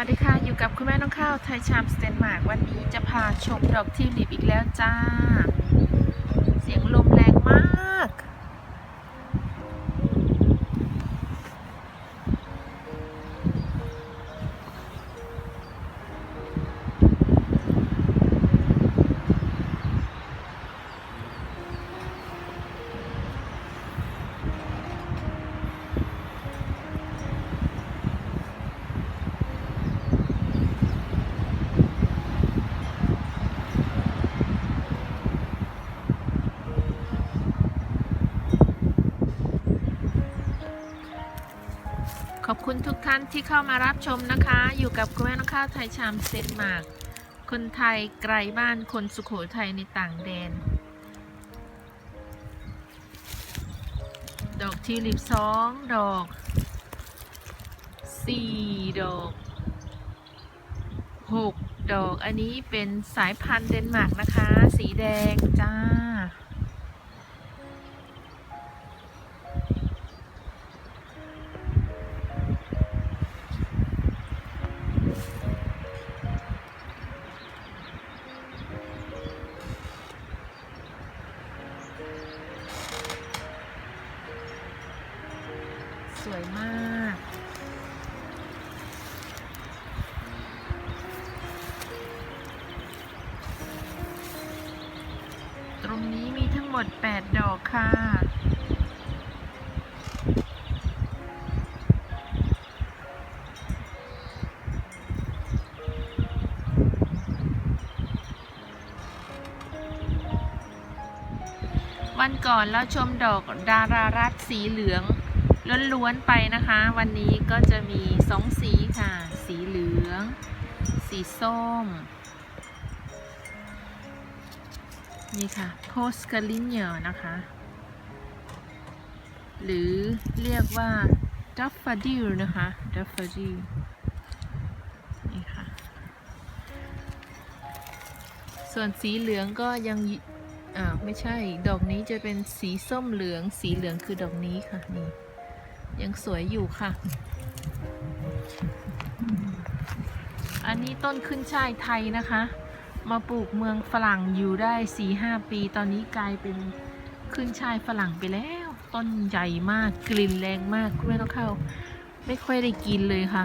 วัสดีค่ะ อยู่กับคุณแม่น้องข้าวไทยชามสเตนมาร์กวันนี้จะพาชมดอกทิวลิปอีกแล้วจ้า เสียงลมแรง ท่านที่เข้ามารับชมนะคะ อยู่กับคุณแม่น้องข้าวไทยชามสเตนมาร์กคนไทยไกลบ้านคนสุโขทัยในต่างแดน ดอกทิวลิปสองดอกสี่ดอกหกดอกอันนี้เป็นสายพันธุ์เดนมาร์กนะคะ สีแดงจ้า มด 8 ดอกค่ะวันก่อนเราชมดอกดารารัตสีเหลืองล้วนๆไปนะคะ วันนี้ก็จะมีสองสีค่ะ สีเหลือง สีส้ม นี่ค่ะโพสคาลิเนียนะคะ หรือเรียกว่าดัฟฟาดิลนะคะดัฟฟาดิลนี่ค่ะ ส่วนสีเหลืองก็ยังอ่าไม่ใช่ดอกนี้จะเป็นสีส้มเหลือง สีเหลืองคือดอกนี้ค่ะนี่ยังสวยอยู่ค่ะ อันนี้ต้นขึ้นช่ายไทยนะคะ มาปลูกเมืองฝรั่งอยู่ได้4-5ปี ตอนนี้กลายเป็นขึ้นชายฝรั่งไปแล้ว ต้นใหญ่มากกลิ่นแรงมากคุณแม่ต้องเข้า ไม่ค่อยได้กินเลยค่ะ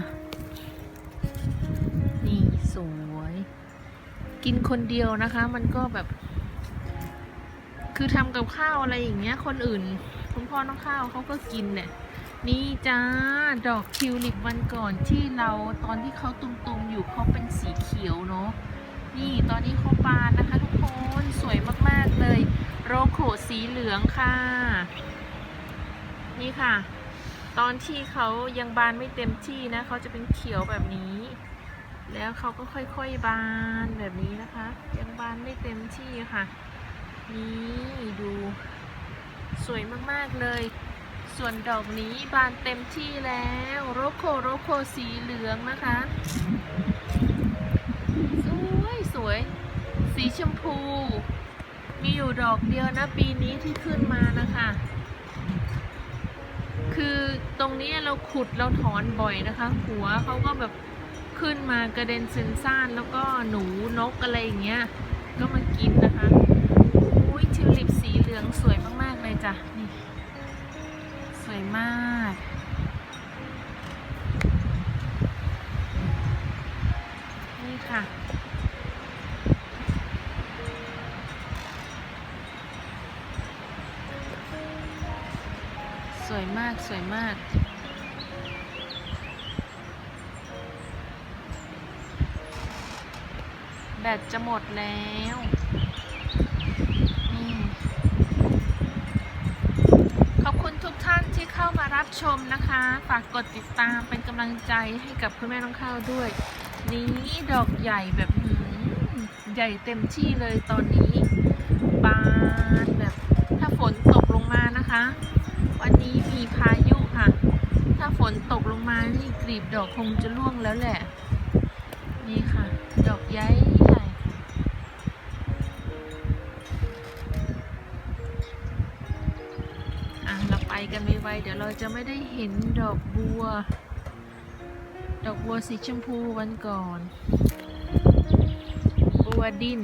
นี่สวย กินคนเดียวนะคะ มันก็แบบ คือทำกับข้าวอะไรอย่างเงี้ย คนอื่นคุณพ่อน้องข้าวเขาก็กินเนี่ยนี่จ้า ดอกทิวลิปวันก่อนที่เราตอนที่เขาตุ่มๆอยู่เขาเป็นสีเขียวเนาะ นี่ตอนนี้เขาบานนะคะทุกคนสวยมากๆเลย โรโคสีเหลืองค่ะ นี่ค่ะ ตอนที่เขายังบานไม่เต็มที่นะเขาจะเป็นเขียวแบบนี้ แล้วเขาก็ค่อยๆบานแบบนี้นะคะ ยังบานไม่เต็มที่ค่ะ นี่ดู สวยมากๆเลย ส่วนดอกนี้บานเต็มที่แล้วโรโคโรโคสีเหลืองนะคะส วยสวยสีชมพู มีอยู่ดอกเดียวนะปีนี้ที่ขึ้นมานะคะ คือตรงนี้เราขุดเราถอนบ่อยนะคะ หัวเขาก็แบบขึ้นมากระเด็นเซนซ่านแล้วก็หนูนกอะไรอย่างเงี้ย ก็มากินนะคะ อุ้ยทิวลิปสีเหลืองสวยมากๆเลยจ้ะ นี่ สวยมาก สวยมากแบตจะหมดแล้วนี่ขอบคุณทุกท่านที่เข้ามารับชมนะคะ ฝากกดติดตามเป็นกำลังใจให้กับคุณแม่น้องข้าวด้วย นี้ดอกใหญ่แบบใหญ่เต็มที่เลยตอนนี้ บานแบบถ้าฝนตกลงมานะคะ วันนี้มีพายุค่ะ ถ้าฝนตกลงมานี่กลีบดอกคงจะร่วงแล้วแหละ นี่ค่ะ ดอกใหญ่ใหญ่อะเราไปกันไม่ไวเดี๋ยวเราจะไม่ได้เห็นดอกบัว ดอกบัวสีชมพูวันก่อน บัวดิน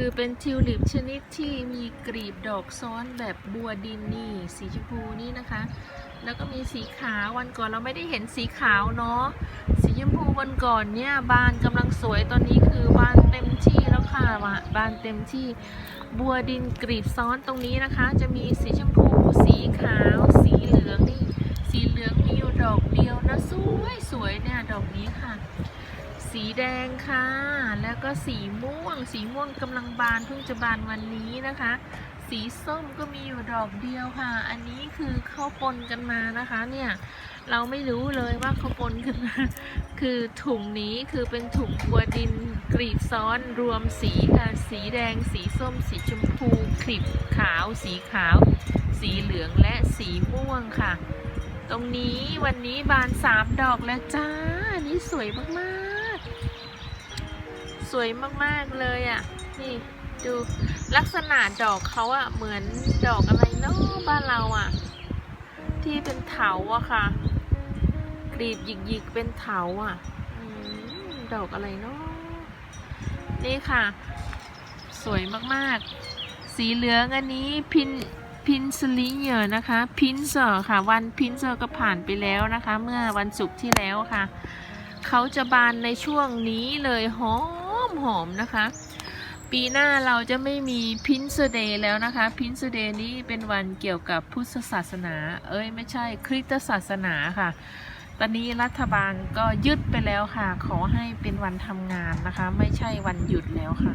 คือเป็นทิวลิปชนิดที่มีกลีบดอกซ้อนแบบบัวดินนี่ สีชมพูนี่นะคะ แล้วก็มีสีขาววันก่อนเราไม่ได้เห็นสีขาวเนาะสีชมพูวันก่อนเนี่ยบานกำลังสวยตอนนี้คือบานเต็มที่แล้วค่ะบานเต็มที่บัวดินกรีบซ้อนตรงนี้นะคะ จะมีสีชมพูสีขาว สีเหลืองนี่ สีเหลืองมีอยู่ ดอกเดียวนะสวยสวยเนี่ยดอกนี้ค่ะ สีแดงค่ะ แล้วก็สีม่วง สีม่วงกำลังบานเพิ่งจะบานวันนี้นะคะ สีส้มก็มีอยู่ดอกเดียวค่ะ อันนี้คือเข้าปนกันมานะคะเนี่ยเราไม่รู้เลยว่าเขาปนกันมา คือถุงนี้คือเป็นถุงบัวดินกรีบซ้อนรวมสีค่ะ สีแดง สีส้ม สีชมพูคลิปขาว สีขาว สีเหลืองและสีม่วงค่ะ ตรงนี้วันนี้บานสามดอกแล้วจ้า อันนี้สวยมากๆ สวยมากๆเลยอะ นี่ดูลักษณะดอกเขาอะ เหมือนดอกอะไรเนาะบ้านเราอะ ที่เป็นเถาอะค่ะ กรีบหยิกๆเป็นเถาอะดอกอะไรเนาะนี่ค่ะ สวยมากๆ สีเหลืองอันนี้พิน พินสลิเยอร์นะคะพินเซอร์ค่ะ วันพินเซอร์ก็ผ่านไปแล้วนะคะ เมื่อวันศุกร์ที่แล้วค่ะ เขาจะบานในช่วงนี้เลยหอมหอมนะคะ ปีหน้าเราจะไม่มีพินเซเดย์แล้วนะคะ พินเซเดย์นี้เป็นวันเกี่ยวกับพุทธศาสนา เอ้ยไม่ใช่คริสตศาสนาค่ะ ตอนนี้รัฐบาลก็ยึดไปแล้วค่ะ ขอให้เป็นวันทำงานนะคะ ไม่ใช่วันหยุดแล้วค่ะ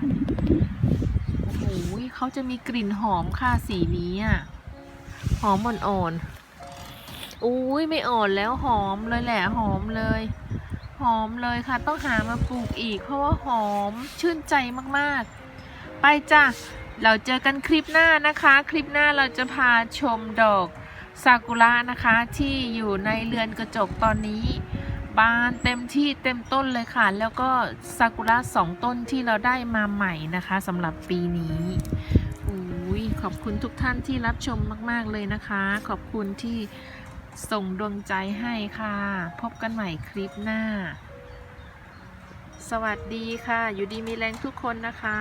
โอ้โหเขาจะมีกลิ่นหอมค่ะสีนี้อะหอมอ่อนๆอุ้ยไม่อ่อนแล้วหอมเลยแหละหอมเลย หอมเลยค่ะ ต้องหามาปลูกอีก เพราะว่าหอมชื่นใจมากๆ ไปจ้ะเราเจอกันคลิปหน้านะคะ คลิปหน้าเราจะพาชมดอกซากุระนะคะ ที่อยู่ในเรือนกระจกตอนนี้ บานเต็มที่เต็มต้นเลยค่ะ แล้วก็ซากุระสองต้นที่เราได้มาใหม่นะคะสำหรับปีนี้อุ้ยขอบคุณทุกท่านที่รับชมมาก ๆ เลยนะคะ ขอบคุณที่ส่งดวงใจให้ค่ะ พบกันใหม่คลิปหน้า สวัสดีค่ะ อยู่ดีมีแรงทุกคนนะคะ